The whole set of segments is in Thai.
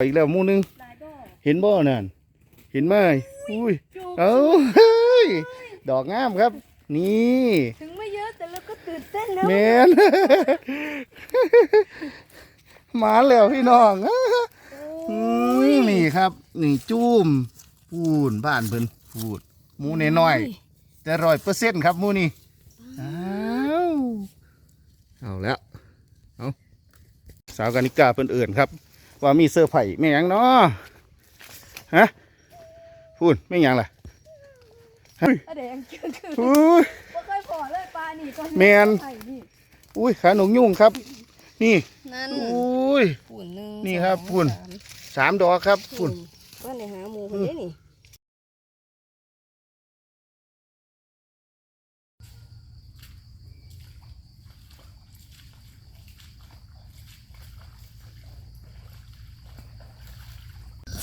อีกแล้วหมู่หนึงหลายดอกเห็นบ่นั่นเห็นไหมอุ้ยจุกเอ้าเฮ้ยดอกงามครับ นี่ถึงไม่เยอะแต่เราก็ตื่นเต้นแล้วแมนมาแล้วพี่น้องอืมนี่ครับนี่จุ้มพูนบ้านเพิ่นพูดหมูน้อยๆแต่ร้อยเปอร์เซ็นต์ครับหมูนี่อ้าวเอาแล้วเอาสาวกานิกาเพิ่นเอื่นครับ ว่ามีเสื้อร์ไผ่แม่หยังเนาะฮะพูดแม่หยังล่ะเฮ้ยอะแดงคือคืออุ้ยบ่เคยพอเลยปลานี่ก็แม่นไข่นี่อุ้ยขาหนงยุ่งครับ นี่นั่นอุ้ยปุ่นหนึ่งนี่ครับสองปุ่นสามสามดอกครับพุ่นว่าในหาหมูคนนี้นี่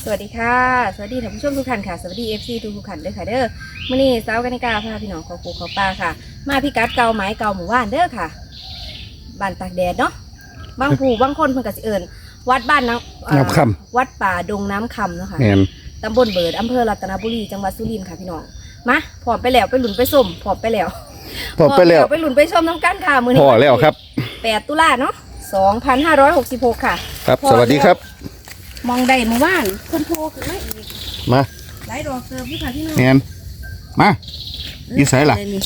สวัสดีค่ะ สวัสดีท่านผู้ชมทุกท่านค่ะ สวัสดีเอฟซีทุกๆท่านด้วยค่ะเด้อมื่อนี้สาวกนิกาพาพี่น้องขอปูขอปลาค่ะ มาพิกัดเก่าไม้เก่าหมู่บ้านเด้อค่ะบ้านตากแดดเนาะบางผู้บางคนเพิ่นก็สิเอิ้นวัดบ้านน้ำเอ่อน้ำควัดป่าดงน้ำคำเนาะค่ะแมนตำบลเบิดอำเภอรัตนบุรีจังหวัดสุรินทร์ค่ะพี่น้องมาพร้อมไปแล้วไปหลุนไปส้มพร้อมไปแล้วพอไปแล้วไปหลุนไปส้มน้ำกันค่ะมือพอแล้วครับแปดตุลาเนาะสองพันห้าร้อยหกสิบหกค่ะ ครับพอสวัสดีครับ มองได้เมื่อวานคนโทรขึ้นมาอีกมาหลายดอกเติมพี่ค่ะพี่น้องแมนมาอยู่ไสล่ะเย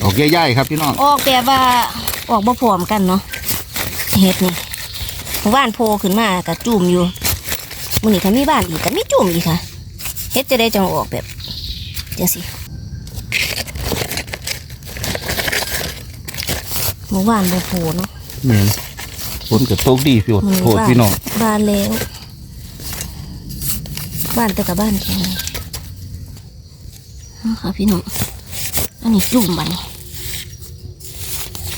ดอกใหญ่ๆครับพี่น้องออกแบบว่าออกบ่พร้อมกันเนาะเฮ็ดนี่เมื่อวานโพขึ้นมากับจุ่มอยู่มื้อนี้ถ้ามีบ้านอีกก็มีจุ่มอีกค่ะเฮ็ดจะได้จังออกแบบจังสิเมื่อวานบ่โพเนาะแมนฝ นกับตกดีพี่โอดมื้โทษพี่น้องบ้านแล้ว บ้านแต่กับบ้านแข็งเอาค่ะพี่น้อง อันนี้จุ่มบัดน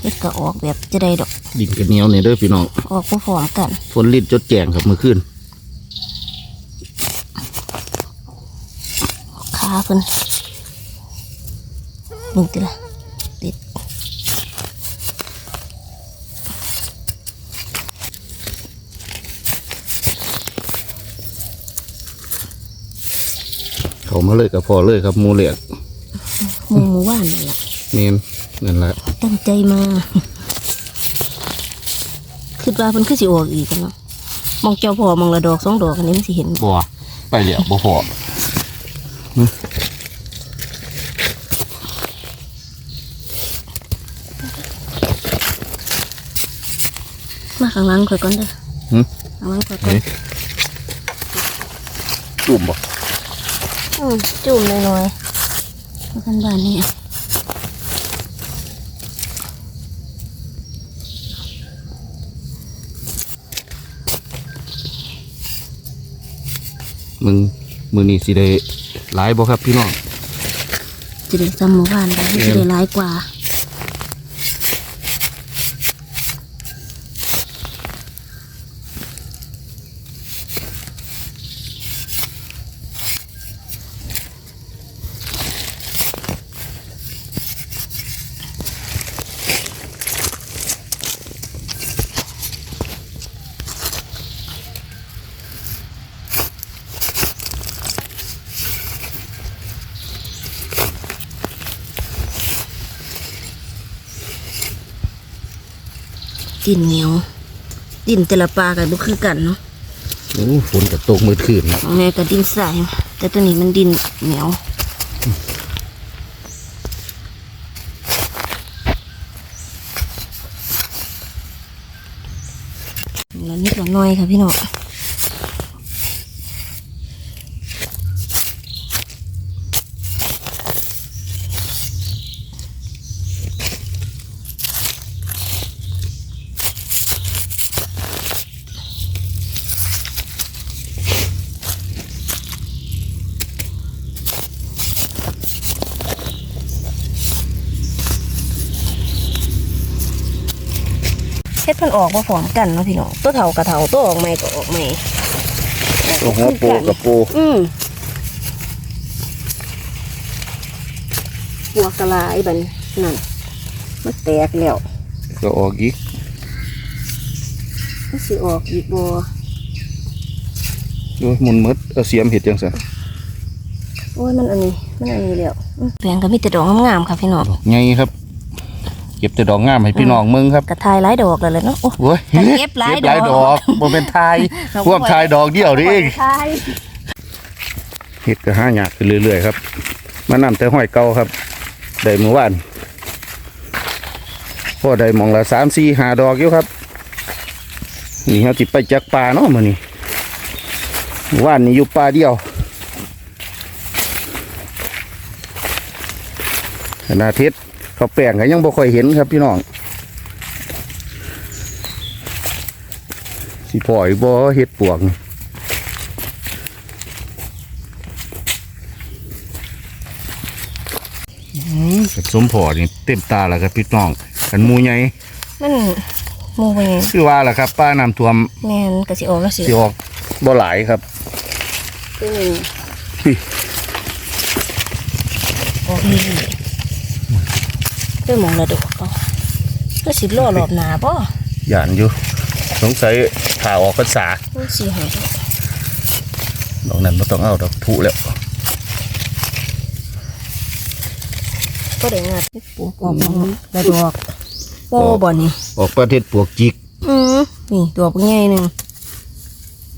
เฮ็ดก็ออกแบบจะได้ดอก ดินกันเหนียวเนี่ยเด้อพี่น้อง ออกพร้อมๆกัน ฝนลิ้นจดแจงครับเมื่อคืนขาเพิ่นมึงติละ เขามาเลยกับพอเลยครับหมูเหลียกหมูหมูว่านนี่ล่ะเมนนั่นแหละตั้งใจมาคิดว่าเพิ่นคือสิออกอีกกันเนาะมองเจ้าพ่อมองละดอกสองดอกอันนี้มันสิเห็นบัวไปแล้วบ่พอมาข้างหลังข่อยก่อนเด้อหึข้างหลังข่อยก่อเฮ้นยจุ่มบ่อืม จุ่มหน่อยๆมากันบ้านนี่อะมึงมือนี้สิได้หลายบ่ครับพี่น้องจะได้จำหมู่บ้านได้เออจะได้ร้ายกว่า ดินเหนียว ดินแต่ละปลากันบ่คือกันเนาะโอ้ฝนกับตกมือคืนนะของแม่ก็ดินใสแต่ตัวนี้มันดินเหนียวแล้วนิดละหน้อยค่ะพี่น้อง ดเพิ่นออกมาพร้อมกันเนาะพี่น้องตัวเฒ่ากับเฒ่าตัวออกใหม่ก็ออกใหม่ตัวหัวโปกับโปอืมหัวกระลายบัดนนั่นมันแตกแล้วก็ออกอีกมันสิออกอีกบ่โอ้ยหมุนหมดเอาเสียมเห็ดจังซะโอ้ยมันอันนี้มันอันนี้แล้วแปลงก็มีแต่ดอกงามๆค่ะพี่น้องดอกไงครับเก็บแต่ดอกงามให้พี่น้องเมืองครับกระทายหลายดอกแล้วแหละเนาะโอ้โอ้ยเก็บหลายหลายดดออกกบ่เป็นทายพวกทายดอกเดียวนี่เองทายเห็ดก็หายากขึ้นเรื่อยๆครับมานำแต่ห้อยเก่าครับได้เมื่อวานพอได้หมองละสามสี่หาดอกอยู่ครับนี่เขาจิไปจักปลาเนาะมื้อนี้เมื่อว่านนี่อยู่ปลาเดียวขนาดเทศ เขาแป้งก็ยังบ่ค่อยเห็นครับพี่น้องสิพ่อยบ่เห็ดปวกนี่กับสมพอนี่เต็มตาแล้วครับพี่น้องขันหมูใหญ่มันหมูเป็นไงคือว่าล่ะครับ ป้าน้ำท่วมแม่นก็สิออกแล้วสิสิออกบ่หลายครับคือพี่ออกนี่ เพื่อมองระดอกเอาก็สิล่อรอบหนาป่ะหยานอยู่สงสัยผ่าออกภาษาโอ้ยสิหายดอกนั้นไม่ต้องเอาดอกถูแล้วก็ได้งานปลูกออกมาระดอกโป้บ่นี่ออกประเทศปวกจิกอืมนี่ดอกใหญ่หนึ่ง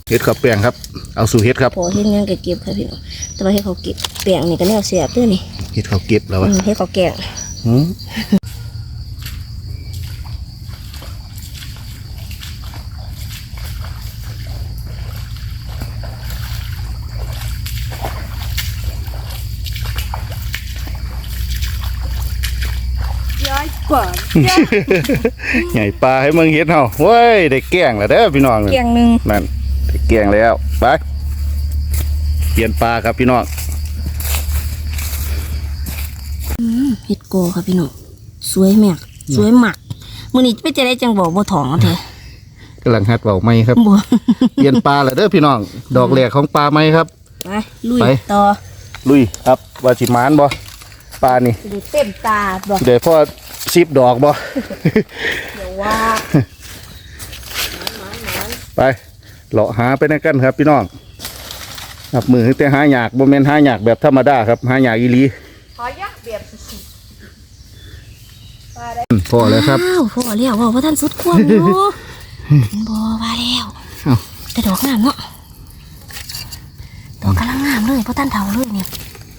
เฮ็ดข้าวแป้งครับ เอาสู่เฮ็ดครับพอเฮ็ดหยังก็เก็บค่ะพี่น้องแต่ว่าให้เขาเก็บแป้งนี่ก็แนวเสียบเด้วยนี่เฮ็ดข้าวเก็บแล้วอืวะมให้เขาแกงหืม ใหญ่ปลาให้เมืองเฮ็ดเฮาเว้ยได้แกงแล้วเด้อพี่น้องแกงหนึ่งนั่นได้แกงแล้วไปเปลี่ยนปลาครับพี่น้อง เฮ็ดโกค่ะพี่น้องสวยแมกสวยหมักมื้อนี้ไปจะได้จังบอกบ่ถองเอาเถอะกำลังหัดเบาไม้ครับบ่เปลี่ยนปลาแล้วเด้อพี่น้อง ดอกแหลกของปลาไม้ครับไปลุยไปต่อลุยครับว่าสิมานบ่ปลานี่ดูเต็มตาบ่เดี๋ยวพ่อสิบดอกบ่เดี๋ยวว่าไปเลาะหาไปในกันครับ พี่น้องครับมือแต่หาหยากบ่แม่นหาหยากแบบธรรมดาครับหาหยากอีหลีขอยักเบียบสุดอืม พอแล้วครับอ้าวพอแล้วว่าว่าท่านสุดควมอยู่บ่ว่าแล้วเอ้าแต่ดอกงามเนาะดอกกำลังงามเลยเพราะท่านเฒ่าเลยเนี่ย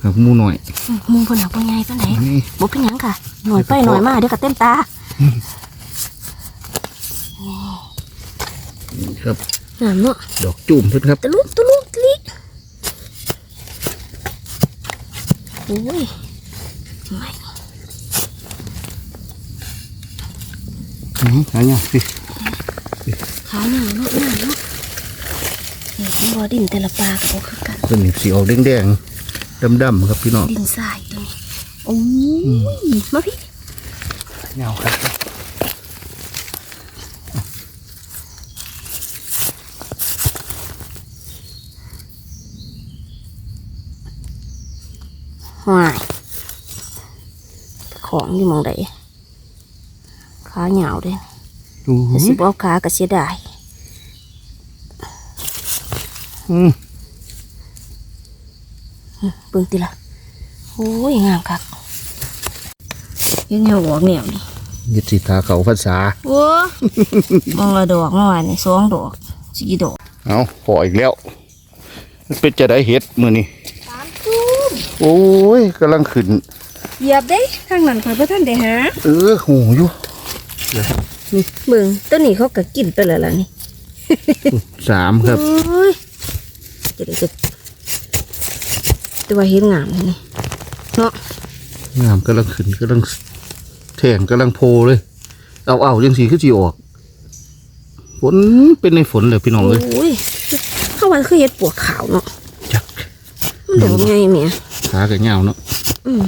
ครับหมูหน่อยอืมมุงเพิ่นหาบ่ใหญ่ปานใดนี่บ่เป็นหยังค่ะหน่อยไปหน่อยมาเดี๋ยวก็เต็มตาครับงามเนาะดอกจุ่มเพิ่นครับตะลุตะลุตะลิโอ้ยไม่ อื้อหือหาหยากสิขาหนาวเนาะหนาวเนาะนี่มันบ่ดินแต่ละปลาก็บ่คือกันตัวนี้สีออกแดงๆดำๆครับพี่น้องดินทรายตัวนี้โอ้ยมาพี่เงาครับหวายของอยู่หมองใด ขาเหงาเด้ดูแต่สิบเอาขาก็เสียดายอืมเบิ่งติละโอ้ยงามคักยังเหงาออกแนวนี่ยึดสีทาเขาภาษาโอ้มองละดอกเมื่อวานนี่สองดอกสี่ดอก เอาพออีกแล้วมันเป็นจะได้เห็ดมือนี้สามตุ้มโอ้ยกำลังขึ้นเหยียบได้ทางนั้นคอยพระท่านได้หาเออหูอยู่ นี่เบิ่งต้นนี้เขาก็กินไปแล้วล่ะนี่สามครับโอ้ยจะได้จะแต่ว่าเห็นงามเลยนี่เนาะงามกำลังขึ้นกำลังแทงกำลังโพเลย เอาเอายังสีขึ้นสีออกฝนเป็นในฝนเลยพี่น้องเลยโอ้ยเข้าวันคือเห็ดปวกขาวเนาะจักมันดอกไงเมียขากับเงาเนาะอืม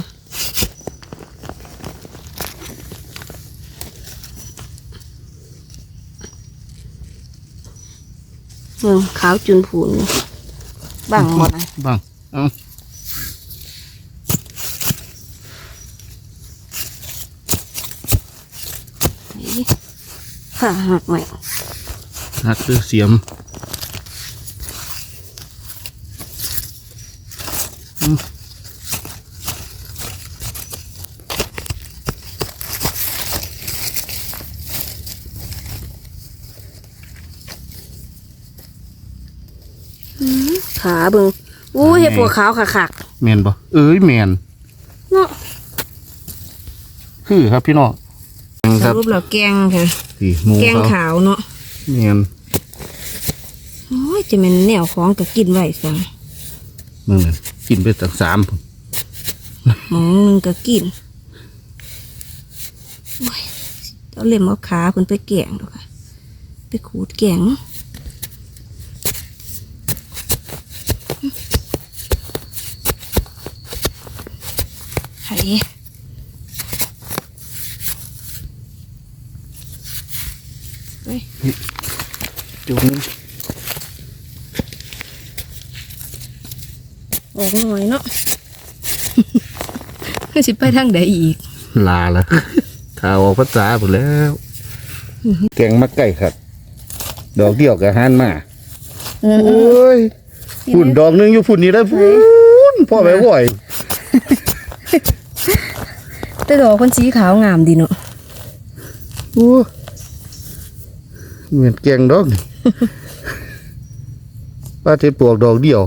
เบิ่งขาวจุนผูนนี่บังหมดนะบ้างเอานี่ค่ะหักใหม่นัดเสื้อเสียมอืม ขาเบิ่งอู้เห็ดปวกขาวคักแมนบ่เอ้ยแมนๆเนาะคือครับพี่น้องคสรับรุปแล้วแกงค่ะนี่หมูแกงเขาขาวเนาะแมนโอ้ยจะเป็นแนวของก็กินไว้สั่งมึงนั่นกินไปตั้งสามพุ่นหมองหนึงก็กินโอ้ยเอาเล็มเอาขาเพิ่นไปแกงดอกค่ะไปขูดแกง ไห้จุ่มออกหน่อยเนาะสิไปทางใดอีก ลาละข่าวออกภาษาหมดแล้วแกงมักไก่ครับ ดอกเดียวกับฮันมาโอ้ยฝุ่นดอกหนึงอยู่ฝุ่นนี่ได้ฝุ่นพ่อไปบ่อย แต่ดอกคนสีขาวงามดีเนาะโอ้เหมือนแกงดอกนี่ป้าเทปลวกดอกเดียว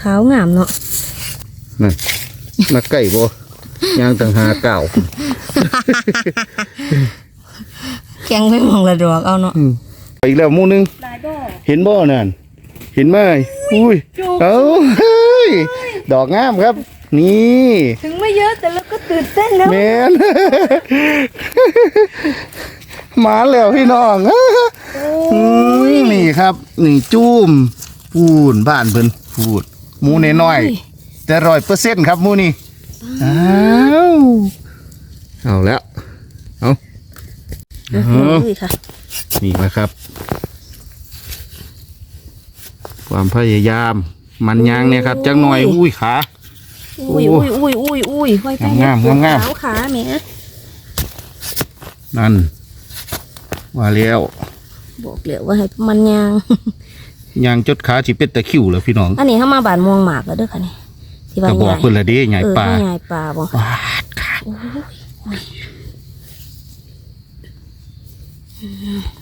ขาวงามเนาะนั่นมักไก่บ่ยางต่างหาเก่าแกงไม่มองละดอกเอาเนาะอืมไปอีกแล้วหมูหนึงหลายดอกเห็นบ่นั่นเห็นไหมอุ้ยเอ้าเฮ้ยดอกงามครับ นี่ถึงไม่เยอะแต่เราก็ตื่นเต้นแล้วแมน มาแล้วพี่น้องอืมนี่ครับ นี่จุ้มปูนบ้านเพิ่นพูดหมูน้อยๆแต่ร้อยเปอร์เซ็นต์ครับหมูนี่อ้าวเอาแล้วเอาโอ้โหค่ะนี่นะครับ ความพยายามมันยางเนี่ยครับจังหน่อยอุ้ยขา อุ้ยอุ้ยอุ้ยอุ้ยอุ้ยห้อยไปงามงามงามขาวขาแหม่นั่นว่าแล้วบอกเลยว่าให้มันยางยางจดขาสิเป็นตะคริวแล้วพี่น้อง อันนี้เข้ามาบานม่วงหมากแล้วเด้อค่ะนี่ที่ว่าก็บอกใหญ่เพิ่นละเด้ใหญ่เออป่าให้ใหญ่ปลาบ่วาดขา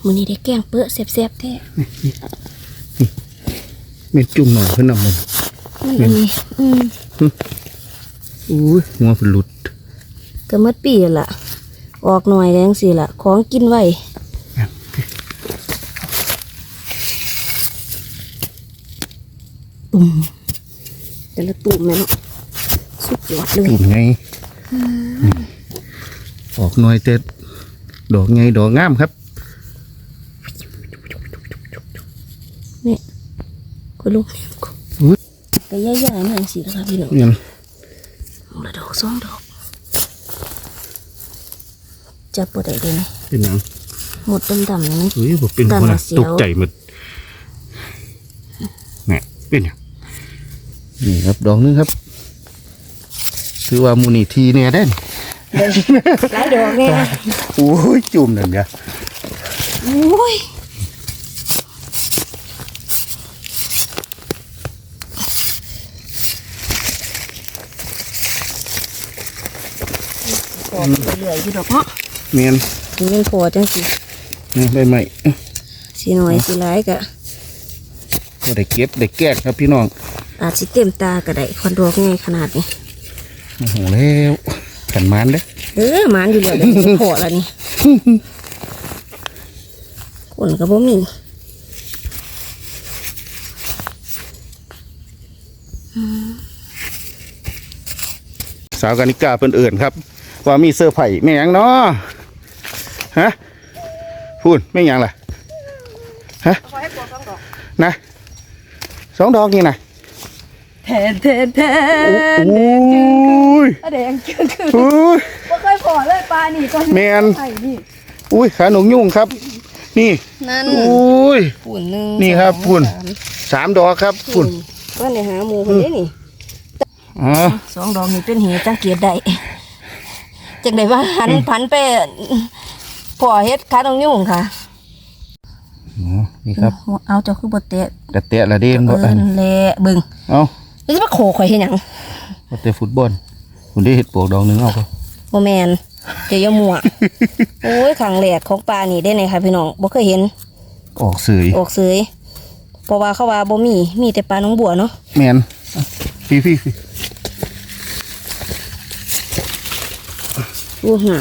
มื้อนี้ได้แกงเปื้อแซ่บๆแท้เม็ดจุ่มหน่อยเพิ่นนำมันมันอันนี้อืม อุ้ยหัวเพิ่นหลุดก็หมดปีแล้วล่ะออกหน่อยก็จังซี่ล่ะของกินไว้ตุ่มแต่ละตุ่มแม่เนาะสุดยอดเลยจุ่มไงออกหน่อยแต่ดอกไงดอกงามครับนี่คุณลุงอุ๊ยก็ย่ายๆมันสิแล้วค่ะพี่น้องเนี่ยเอา ละดอกสองดอก จับปวดได้เลยนะเป็นหยังหมดดำๆนี่เฮ้ยบ่เป็นตาคนหน่ะนาเสียวตกใจหมดนี่เป็นหยังนี่ครับดอกหนึงครับถือว่ามูนี่ทีเนี่ยได้นหลายดอกเนี่ยโอ้ยจุ่มนั่นเนี่ยโอ้ย อดเหลือยๆอยู่ดอกเนาะเมียนถึงเป็นพอจังสินี่ใบใหม่สีหน่อยสีหลายก็ก็ได้เก็บได้แก้ครับพี่น้อง อาจสิเต็มตาก็ได้คอนดอกง่ายขนาดนี้โอ้โหแล้วกันมันเด้อเออหมานอยู่แล้วเดี๋ยวสิพอแล้วนี่คนก็บ่มีสาวกานิกาเพิ่นเอิ่นครับ ว่ามีเสื้อร์ไผ่แม่หยังเนาะฮะพูดแม่หยังล่ะฮะนะสองดอกนี่นะแทนแทนแทนโอ้ยแดงจึงคือโอ้ยบ่เคยพอเลยปลานี่ก็แมนไอ้นี่อุ้ยขาหนงยุ่งครับ นี่นั่นอุ้ยปุ่นหนึ่งนี่ครับสองปุ่นสามสามดอกครับพุ่นว่าในหาหมูคนนี้นี่อ๋อสองดอกนี่เป็นเหตุจังเกียดได้ จังได้ว่าหันพันไปพ่อเฮ็ดขาตรงยุ่งค่ะอ๋อนี่ครับ เอาเจ้าคือบ่เตะกระเตะละเด่นเอบ่ออันแลเบิ่งเอ้านี่จะมาโขข่อยเฮ็ดหยังบ่เตะฟุตบอลคุณได้เห็ดปวกดอกหนึงเอาครับบ่แม่นเดี๋ยวอย่ามั่วโอ้ยครั้งแรกของปลานี่ได้ไหนค่ะพี่น้องบ่เคยเห็น ออกสื่อออกเสยเพราะว่าเขาว่าบ่มีมีแต่ปลาน้องบัวเนาะแมนอะพี่พี่ พี่อู้หา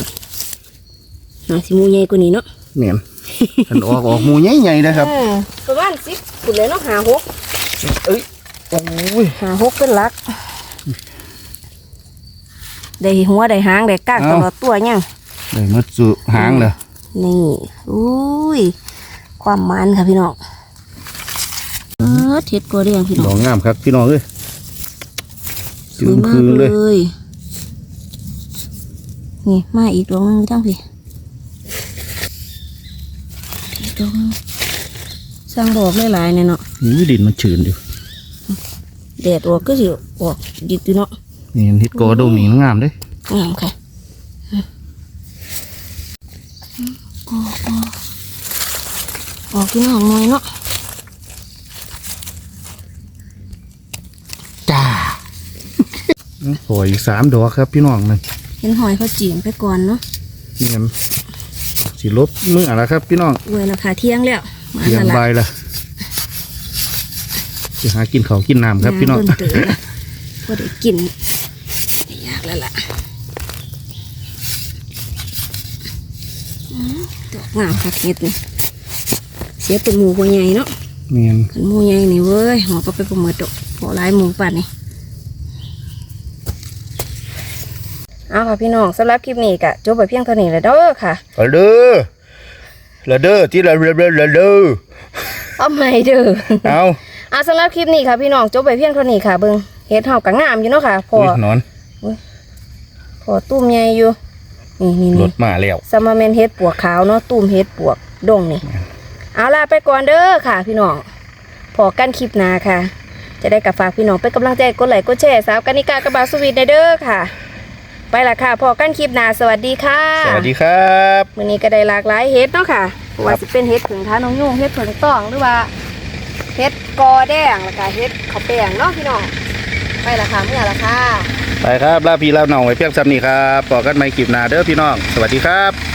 หาสิหมูใหญ่กว่านี้เนาะแมนอันออกออกหมูใหญ่ๆนะครับอ่าประมาณสิบปุ่นเลยเนาะหาหกเอ้ยโอ้ยหาหกเป็นหลัก ได้หัวได้หางได้ก้างตลอดตัวยังได้หมดสุหางเลยนี่อุ้ย ความมันค่ะพี่น้องเออเท็ดกว่าเรียงพี่น้ดอองกงามครับพี่น้องเอ้ยสจึวยงมาคืกนเลเลยย นี่มาอีกดวงหนึงทั้งพี่อีกดวงหนึ่งสร้างบอกหลายๆเนี่ยเนาะนี่ดินมันชื้นอยู่แดดออกก็สิออกดิบอยู่เนาะนี่เห็ดกอดงนี่งามเด้งามค่ะออกออกออกที่น้องน้อยเนาะจ้าโอ้ยอีกสามดอกครับพี่น้องมัน เห็นหอยเขาจีมไปก่อนเนาะเนียนสิลบมืออะไรครับ พี่น้องอวยราคาเที่ยงแล้วมาเตรียมละใบละละจะหากินเขาวกินน้ำครับ พี่น้องเพิ่นเต๋อละพอได้กินได้ยากแล้วล่ะอืมดอกงามค่ะเห็ดนี่เสียเป็นหมูบัวใหญ่เนาะเนียนขันหมูใหญ่นี่เว้ยหัวก็ไปประเมิดดอกพอหลายหมูป่านนี่ เอาค่ะพี่น้องสำหรับคลิปนี้ก็จบไปเพียงเท่านี้แล้วเด้อค่ะละเด้อละเด้อที่ละเด้อละเด้อเอาใหม่เด้อเอาอะสำหรับคลิปนี้ค่ะพี่น้องจบไปเพียงเท่านี้ค่ะเบิ่งเฮ็ดเฮาก็งามอยู่เนาะค่ะพออุ้ยนอนพอตุ้มใหญ่อยู่นี่นี่รนี่ถมาแล้วสมาเมนเฮ็ดปวกขาวเนาะตุ้มเฮ็ดปวกดงนี่เอาล่ะไปก่อนเด้อค่ะ พี่น้องพอกันคลิปหน้าค่ะ จะได้กับฝากพี่น้องเป็นกำลังใจกดไลค์กดแชร์สาวกานิกากระบาสวีทได้เด้อค่ะ ไปละค่ะพอกันคลิปหน้าสวัสดีค่ะสวัสดีครับมื้อนี้ก็ได้หลากหลายเฮ็ดเนาะค่ะเพราะว่าสิเป็นเฮ็ดผึ่งท้าน้องยุ่งเฮ็ดผึ่งตองหรือว่าเฮ็ดกอแดงแล้วก็เฮ็ดข้าวแป้งเนาะพี่น้องไปละค่ะเมื่อละค่ะไปครับลาพี่ลาน้องไว้เพียงซ้ำนี้ครับบอกกันใหม่คลิปหน้าเด้อพี่น้อง สวัสดีครับ